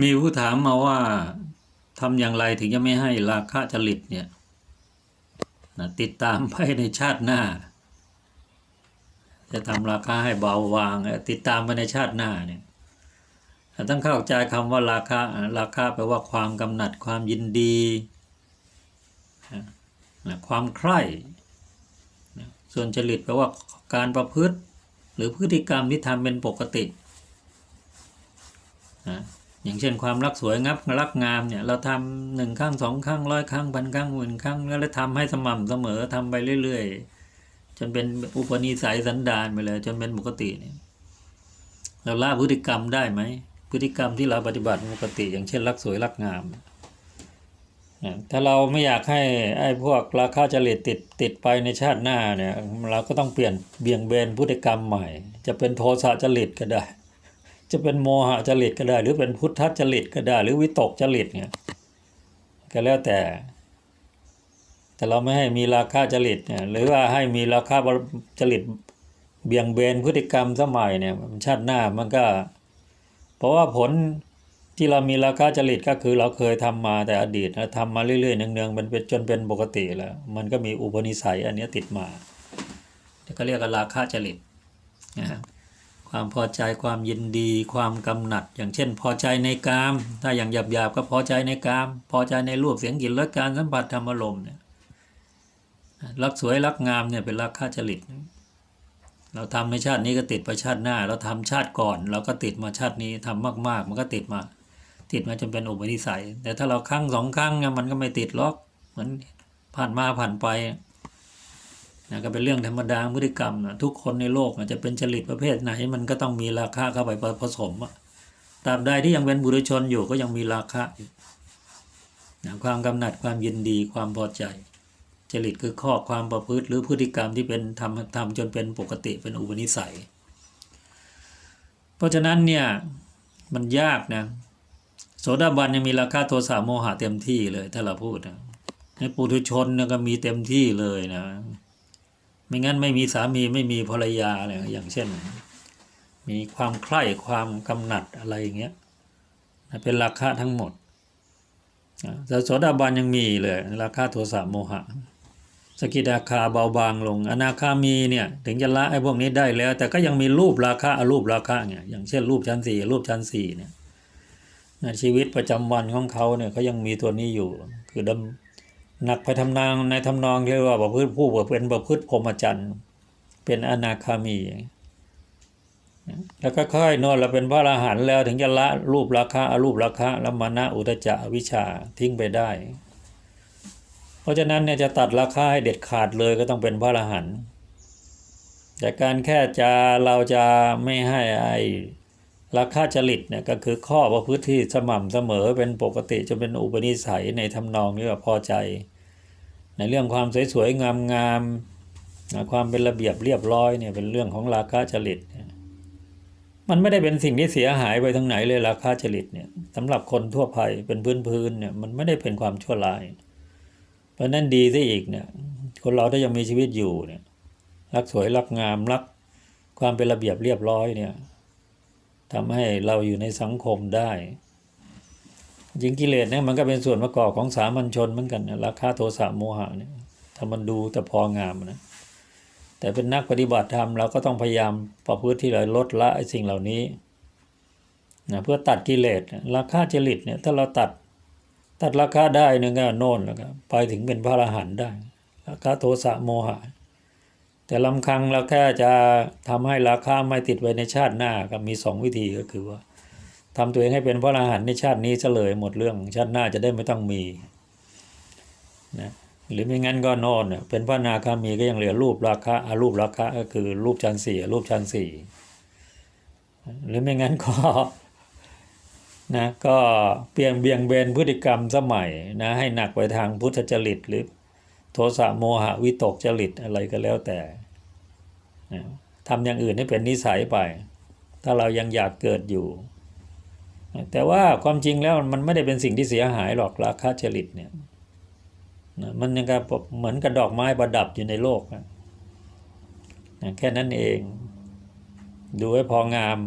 มีผู้ถามมาว่าทำอย่างไรถึงจะไม่ให้ราคะจริตเนี่ยนะติดตามไปในชาติหน้า จะทำราคาให้เบาบาง ติดตามไปในชาติหน้าเนี่ยต้องเข้าใจคำว่าราคาราคาแปลว่าความกำหนัดความยินดีนะความใคร่นะส่วนจริตแปลว่าการประพฤติ หรือพฤติกรรมที่ทำเป็นปกตินะ อย่างเช่นความรักสวยงับรักงามเนี่ยเราทำหนึ่งครั้งสองครั้งร้อยครั้งพันครั้งหมื่นครั้งแล้วทำให้สม่ำเสมอทำไปเรื่อย ๆ จนเป็นอุปนิสัยสันดานไปเลย จนเป็นปกติเนี่ยเราละพฤติกรรมได้ไหมพฤติกรรมที่เราปฏิบัติปกติ อย่างเช่น รักสวยรักงามนะถ้าเราไม่อยากให้ไอ้พวกราคาจริตติดติดไปในชาติหน้าเนี่ย เราก็ต้องเปลี่ยนเบี่ยงเบนพฤติกรรมใหม่ จะเป็นโทสะจริตก็ได้ จะเป็นโมหะจริตก็ได้ หรือเป็นพุทธจริตก็ได้ หรือวิตกจริตเนี่ยก็แล้วแต่ แต่เราไม่ให้มีราคาจริตเนี่ยหรือว่าให้มีราคาจริตเบี่ยงเบนพฤติกรรมสมัยเนี่ยชาติหน้ามันก็ เพราะว่าผลที่เรามีราคาจริตก็คือเราเคยทำมาแต่อดีตแล้วทำมาเรื่อยๆเนืองๆมันเป็นจนเป็นปกติแล้ว มันก็มีอุปนิสัยอันนี้ติดมาก็เรียกว่าราคาจริตนะครับ ความพอใจความยินดีความกำหนัด อย่างเช่น พอใจในกาม ถ้าอย่างหยาบๆก็พอใจในกาม พอใจในรูปเสียงกลิ่นรสการสัมผัสธรรมอารมณ์เนี่ยรักสวยรักงามเนี่ยเป็นราคาจริต เราทำในชาตินี้ก็ติดไปชาติหน้า เราทำชาติก่อน เราก็ติดมาชาตินี้ทำมาก ๆ มันก็ติดมา ติดมาจนเป็นอุปนิสัย แต่ถ้าเราครั้งสองครั้งเนี่ยมันก็ไม่ติดหรอกเหมือนผ่านมาผ่านไป นะก็เป็นเรื่องธรรมดาพฤติกรรมนะทุกคนในโลกอาจจะเป็นจริตประเภทไหน มันก็ต้องมีราคาเข้าไปผสมอะตราบใดที่ยังเป็นบุรุชนอยู่ก็ยังมีราคาอยู่นะความกำหนัดความยินดีความพอใจ จริตคือข้อความประพฤติ หรือพฤติกรรมที่เป็นทำทำจนเป็นปกติเป็นอุปนิสัย เพราะฉะนั้นเนี่ยมันยากนะโสดาบันยังมีราคาโทสะโมหะเต็มที่เลยถ้าเราพูดนะในปุถุชนก็มีเต็มที่เลยนะ ไม่งั้นไม่มีสามีไม่มีภรรยาอะไรอย่างเช่น มีความใคร่ความกำหนัดอะไรอย่างเงี้ยเป็นราคาทั้งหมดแต่โสดาบันยังมีเลยราคาโทสะโมหะ สกิทาคาเบาบางลง อนาคามีเนี่ยถึงจะละไอ้พวกนี้ได้แล้ว แต่ก็ยังมีรูปราคาอรูปราคาเนี่ยอย่างเช่นรูปชั้นสี่รูปชั้นสี่เนี่ยชีวิตประจำวันของเขาเนี่ยเขายังมีตัวนี้อยู่ คือดำ หนักไปทำนางในทำนองเรียกว่าประพฤติผู้เป็นประพฤติพรหมจรรย์เป็นอนาคามี แล้วก็ค่อยนอนเราเป็นพระอรหันต์แล้วถึงจะละรูปราคาอรูปราคาล้วมานะอุตจจะอวิชาทิ้งไปได้ เพราะฉะนั้นเนี่ยจะตัดราคาให้เด็ดขาดเลยก็ต้องเป็นพระอรหันต์แต่การแค่จะเราจะไม่ให้ไอ้ราคาจริตเนี่ยก็คือข้อประพฤติที่สม่ำเสมอเป็นปกติจะเป็นอุปนิสัยในทำนองที่ว่าพอใจ ในเรื่องความสวยๆงามๆความเป็นระเบียบเรียบร้อยเนี่ยเป็นเรื่องของราคาจริตเนี่ยมันไม่ได้เป็นสิ่งที่เสียหายไปทั้งไหนเลยราคาจริตเนี่ยสำหรับคนทั่วไปเป็นพื้นๆเนี่ยมันไม่ได้เป็นความชั่วร้าย เพราะนั้นดีซะอีกเนี่ยคนเราถ้ายังมีชีวิตอยู่เนี่ยรักสวยรักงามรักความเป็นระเบียบเรียบร้อยเนี่ยทำให้เราอยู่ในสังคมได้ ยิงกิเลสเนี่ยมันก็เป็นส่วนประกอบของสามัญชนเหมือนกันนะราคาโทสะโมหะเนี่ยถ้ามันดูแต่พองามนะแต่เป็นนักปฏิบัติธรรมเราก็ต้องพยายามประพฤติที่เราลดละไอ้สิ่งเหล่านี้นะเพื่อตัดกิเลสราคาจริตเนี่ยถ้าเราตัดตัดราคาได้นึงก็โน่นแล้วก็ไปถึงเป็นพระอรหันต์ได้ราคาโทสะโมหะ แต่ลำคังเราแค่จะทำให้ราคาไม่ติดไว้ในชาติหน้าก็มีสองวิธีก็คือว่า ทำตัวเองให้เป็นพระอรหันต์ในชาตินี้เฉลยหมดเรื่องชาติหน้าจะได้ไม่ต้องมีนะหรือไม่งั้นก็นอนเป็นพระนาคามีก็ยังเหลือรูปราคาอารูปราคาก็คือรูปชั้นสี่รูปชั้นสี่หรือไม่งั้นก็นะก็เปลี่ยนเบี่ยงเบนพฤติกรรมสมัยนะให้หนักไปทางพุทธจริตหรือโทสะโมหะวิตกจริตอะไรก็แล้วแต่นะทำอย่างอื่นให้เป็นนิสัยไป ถ้าเรายังอยากเกิดอยู่ แต่ว่าความจริงแล้วมันไม่ได้เป็นสิ่งที่เสียหายหรอกราคาจริตเนี่ยนะมันยังกับเหมือนกับดอกไม้ประดับอยู่ในโลกนะแค่นั้นเอง ดูให้พองาม